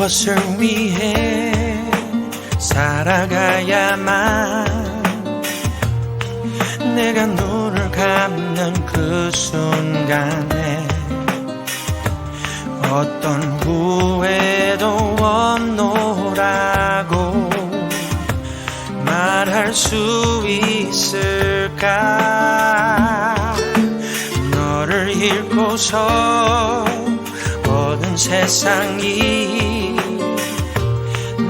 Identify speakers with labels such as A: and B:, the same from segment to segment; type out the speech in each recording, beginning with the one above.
A: 무엇을 위해? 살아가야만. 내가 눈 을 감는 그 순간에 어떤 후회도 없노라고 말할 수 있을까? 너를 잃고서 얻은 세상이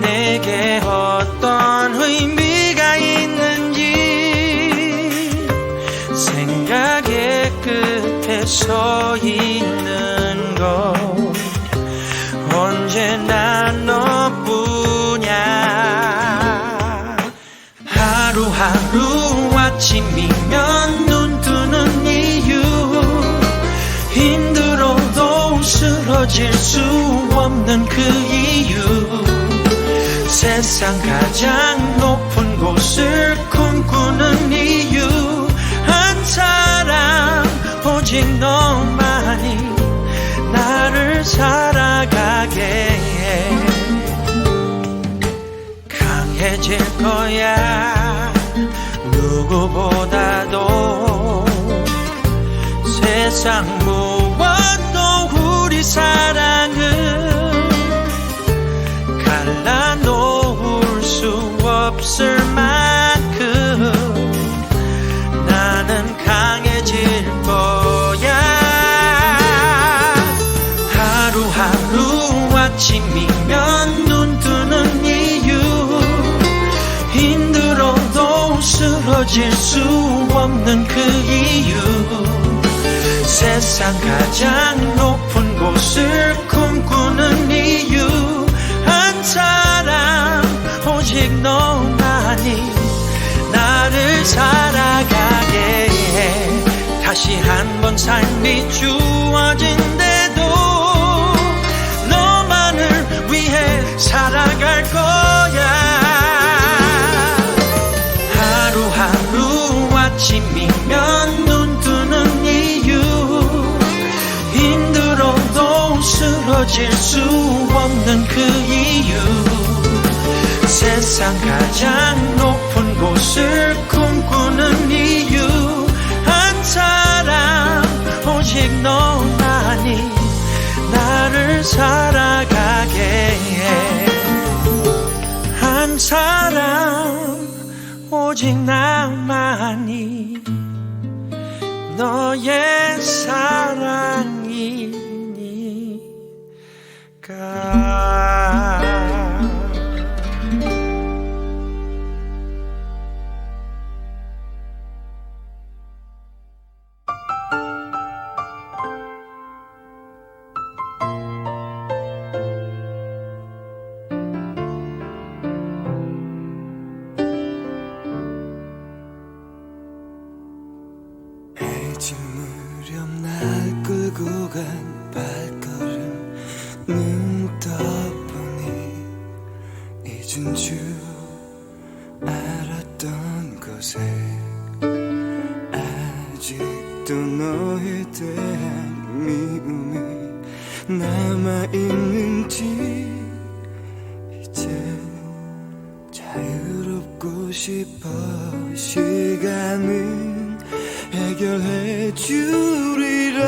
A: 내게 서 있는 것. 언제나 너뿐이야. 하루하루 아침이면 눈 뜨는 이유. 힘들어도 쓰러질 수 없는 그 이유. 세상 가장 높은 곳을 꿈꾸는 이유 오직 너만이 나를 살아가게 해. 강해질 거야. 누구보다도 세상 무엇도 우리 사랑을 갈라놓을 수 없을 만 힘들어도 쓰러질 수 없는 그 이유. 세상 가장 높은 곳을 꿈꾸는 이유. 한 사람 오직 너만이 나를 살아가게 해. 다시 한 번 삶이 주어진대도 너만을 위해 살아갈 거 쓰러질 수 없는 그 이유. 세상 가장 높은 곳을 꿈꾸는 이유. 한 사람 오직 너만이 나를 살아가게 해. 한 사람 오직 나만이 너의
B: 아직도 너에 대한 미움이 남아있는지 이제 자유롭고 싶어 시간은 해결해 주리라.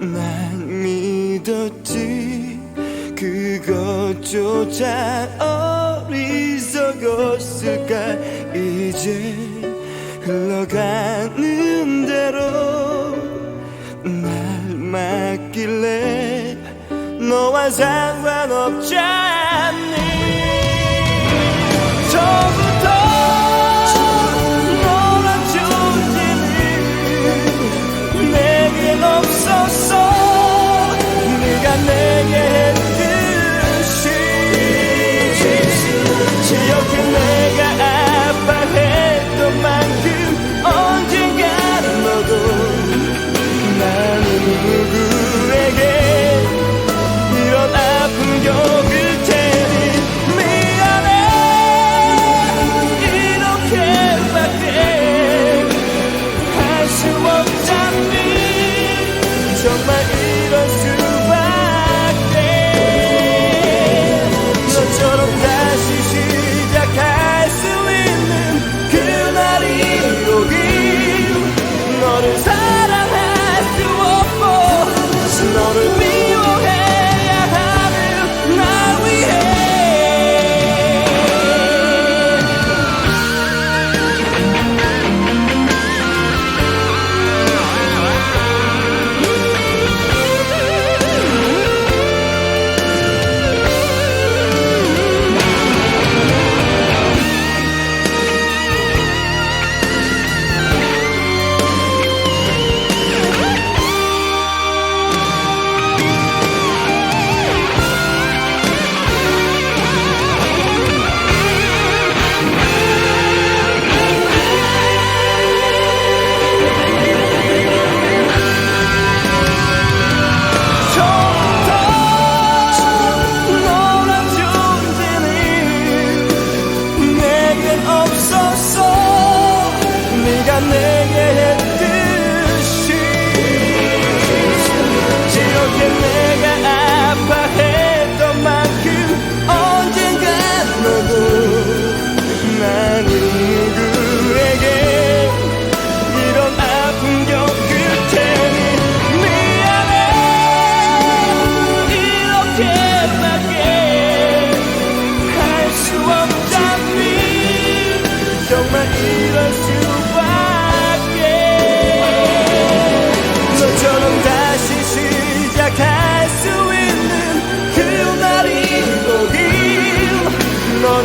B: 난 믿었지 그것조차 어리석었을까? 이제 흘러가는 대로 날 맡길래 너와 상관없지 않니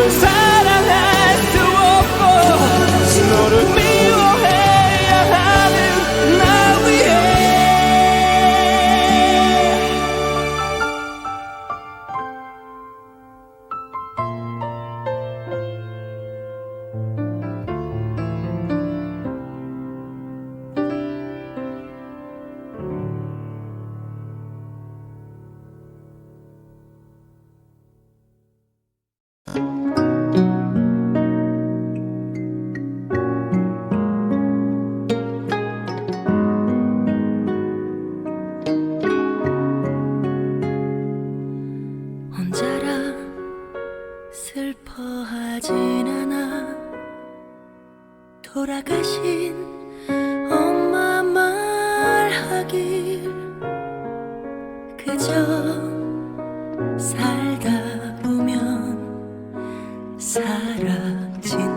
B: 사랑
C: 슬퍼하진 않아. 돌아가신 엄마 말하길 그저 살다 보면 사라진다.